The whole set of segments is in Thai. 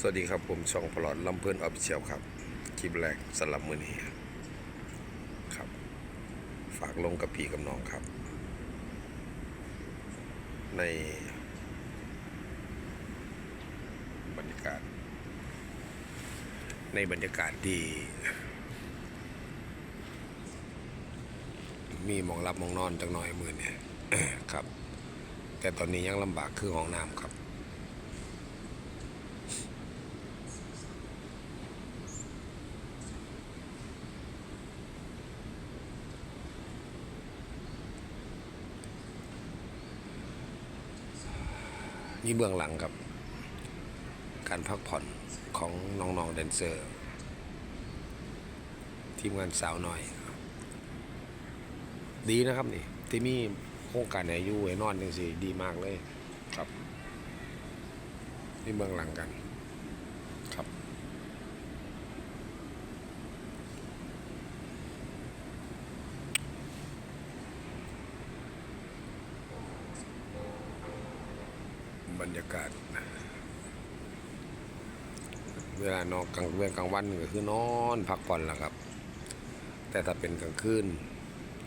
สวัสดีครับผมช่องพลอดลำเพื่อนออฟฟิเชียลครับ คลิปแรกสำหรับมือนี้ครับ ฝากลงกับพี่กับน้องครับ ใน บรรยากาศ ในบรรยากาศที่มีมองรับมองนอนจังหน่อยมือเนี่ยครับ แต่ตอนนี้ยังลำบากคือห้องน้ำครับ นี่เบื้องหลังครับ การพักผ่อนของน้องๆแดนเซอร์ ทีมงานสาวน้อย ดีนะครับนี่ที่มีโครงการไหนอยู่ไอ้นอนจังสิดีมากเลยครับ นี่เบื้องหลังกัน ครับ บ รยากาศ เวลานอนกลางเวลากลางวันก็คือนอนพักผ่อนแหละครับ แต่ถ้าเป็นกลางคืน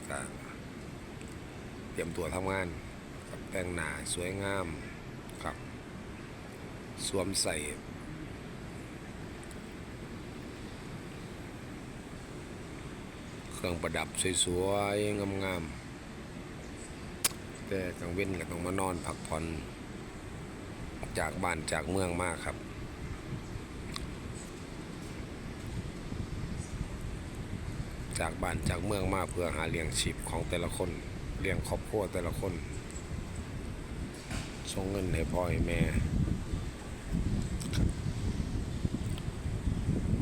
ก็เตรียมตัวทำงานครับแต่งหน้าสวยงามครับ สวมใส่เครื่องประดับสวยๆงามๆแต่กลางเว้นก็ต้องมานอนพักผ่อน จากบ้านจากเมืองมากครับ จากบ้านจากเมืองมากเพื่อหาเลี้ยงชีพของแต่ละคนเลี้ยงครอบครัวแต่ละคนส่งเงินให้พ่อให้แม่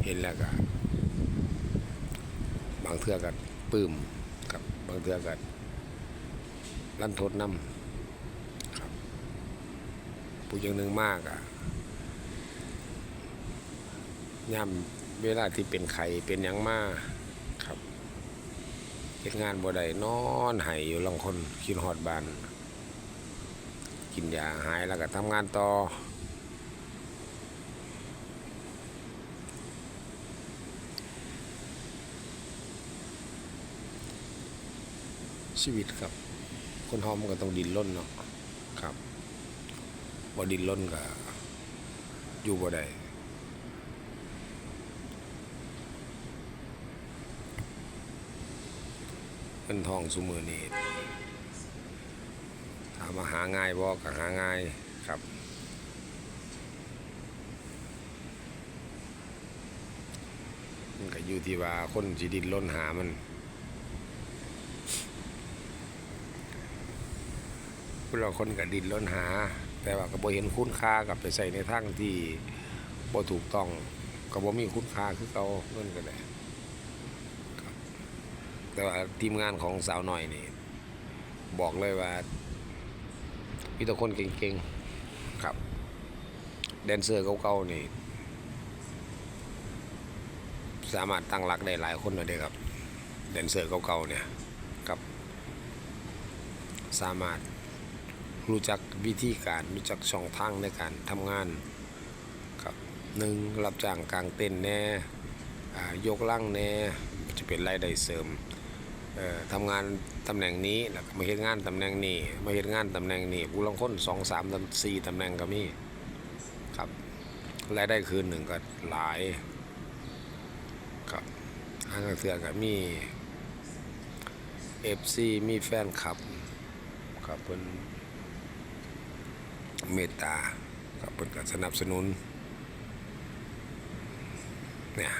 เห็นแล้วก็บางเทื่อก็ปลื้มครับบางเทื่อก็ลั่นทดน้ำ ผู้อย่างหนึ่งมากอะย่ำเวลาที่เป็นไข่เป็นยังมาครับเฮ็ดงานบ่ได้นอนไห้อยู่ลางคนคิดฮอดบาน กินยาหายแล้วก็ทำงานต่อชีวิตครับ คนทอมก็ต้องดินร่นเนาะครับ บ่ดินร่นก็อยู่บ่ได้เงินทองสุมือนี้ถามว่าหาง่ายบ่ก็หาง่ายครับมันก็อยู่ที่ว่าคนสิดินร่นหามันพวกเราคนก็ดินล้นหา แต่ว่าก็บ่เห็นคุณค่ากับไปใส่ในทางที่บ่ถูกต้องก็บ่มีคุณค่าคือเขาเงินก็ได้แต่ว่าทีมงานของสาวหน่อยนี่ บอกเลยว่ามีแต่คนเก่งๆครับ แดนเซอร์เก่าๆนี่ สามารถตั้งหลักได้หลายคนเลยเด้ครับ แดนเซอร์เก่าๆเนี่ยครับ สามารถ รู้จักวิธีการรู้จักช่องทางในการทำงานครับหนึ่งรับจ้างกลางเต้นแน่ยกล่างแน่จะเป็นรายได้เสริมทำงานตำแหน่งนี้แล้วมาเฮ็ดงานตำแหน่งนี้มาเฮ็ดงานตำแหน่งนี้ผู้ลางคนสองสามตำสี่ตำแหน่งก็มีครับรายได้คืนหนึ่งก็หลายครับทางเสือก็มี FC มีแฟนคลับครับเพิ่น เมตตาครับเพิ่นก็สนับสนุนเนี่ย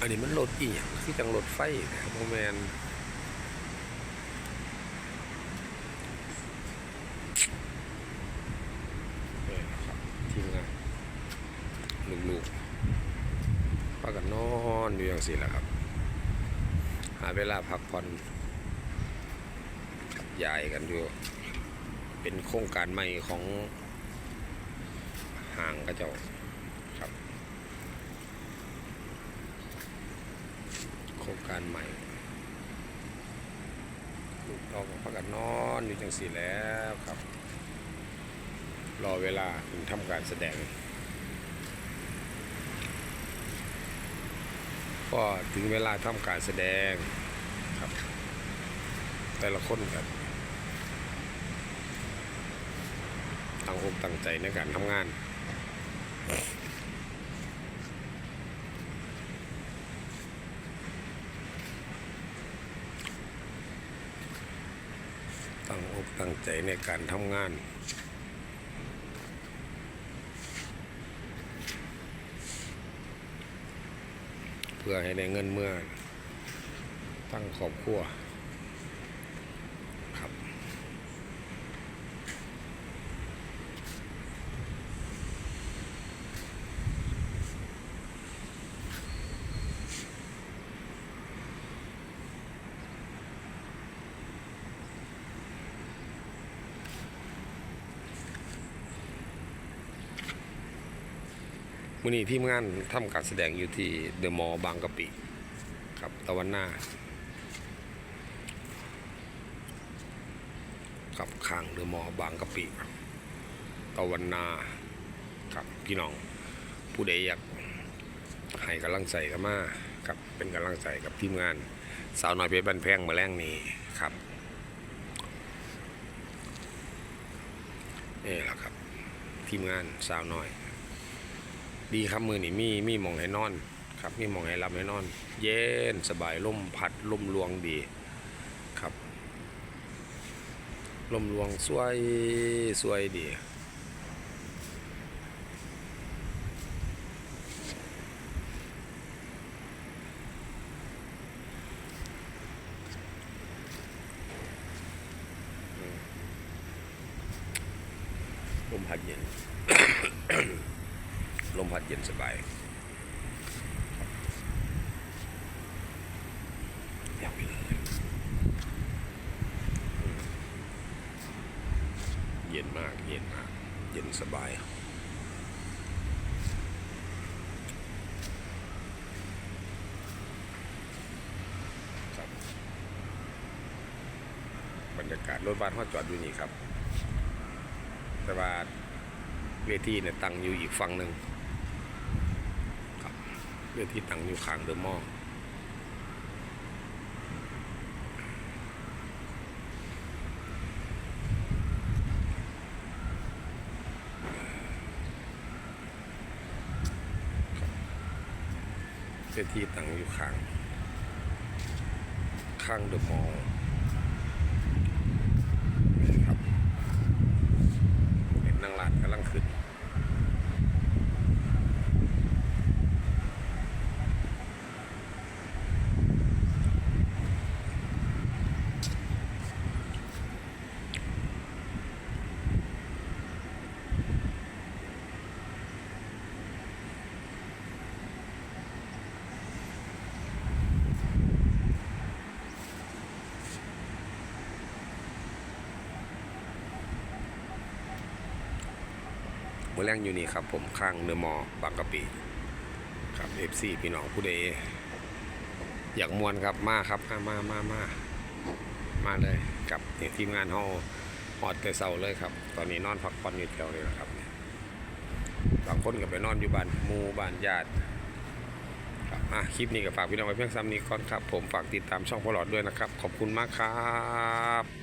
อันนี้มันรถอีหยังคือจังรถไฟนะครับโมแมนเนี่ยครับทีมงาน ลูกๆพากันนอนอยู่อย่า งสิแหละครับ หาเวลาพักผ่อนกับยายกันอยู่ เป็นโครงการใหม่ของห่างกระเจ้าครับ โครงการใหม่ลูกน้องพักกันนอนอยู่จังสี่แล้วครับ รอเวลาถึงทำการแสดง ก็ถึงเวลาทำการแสดงครับ แต่ละคนครับตั้งอกตั้งใจในการทำงานตั้งอกตั้งใจในการทำงาน เพื่อให้ได้เงินเมื่อตั้งครอบครัวครับ มื่อนี้ทีมงานทำการแสดงอยู่ที่เดอะมอลล์บางกะปิครับตะวันหน้ากับข้างเดอะมอลล์บางกะปิตะวันนาครับพี่น้องผู้ใดอยากให้กำลังใจกันมาครับเป็นกำลังใจกับทีมงาน สาวน้อยเพชรบันแพงมาแรงนี้ครับนี่แหละครับ ทีมงานสาวน้อย ดีครับมือนี่มีมีมองให้นอนครับมีมองให้รับให้นอน เย็นสบายล่มพัดล่มลวงดีครับล่มลวงสวยสวยดีลมพัดเย็น ลมพัดเย็นสบายเย็นมาก เย็นมาก เย็นสบายครับบรรยากาศรถบัสเขาจอดอยู่นี่ครับ แต่ว่าเวทีเนี่ยตั้งอยู่อีกฝั่งหนึ่ง เวทีตั้งอยู่ข้างเดอะมอลล์เวทีตั้งอยู่ข้าง ข้างเดอะมอลล์ครับเป็นนางลาดกำลังขึ้น มือแรงอยู่นี่ครับผมข้างเดอะมอบางกะปิครับเอฟซีพี่น้องผู้ใดอยากมวนครับมาครับมามามามามาเลยกับนี่ทีมงานเฮาฮอดแต่เช้าเลยครับ ตอนนี้นอนพักผ่อนอยู่แถวนี้แหละครับบางคนก็ไปนอนอยู่บ้านมูบ้านญาติครับอะคลิปนี้ก็ฝากพี่น้องไว้เพียงซ้ำนี้ก่อนครับ ผมฝากติดตามช่องพอลอดด้วยนะครับ ขอบคุณมากครับ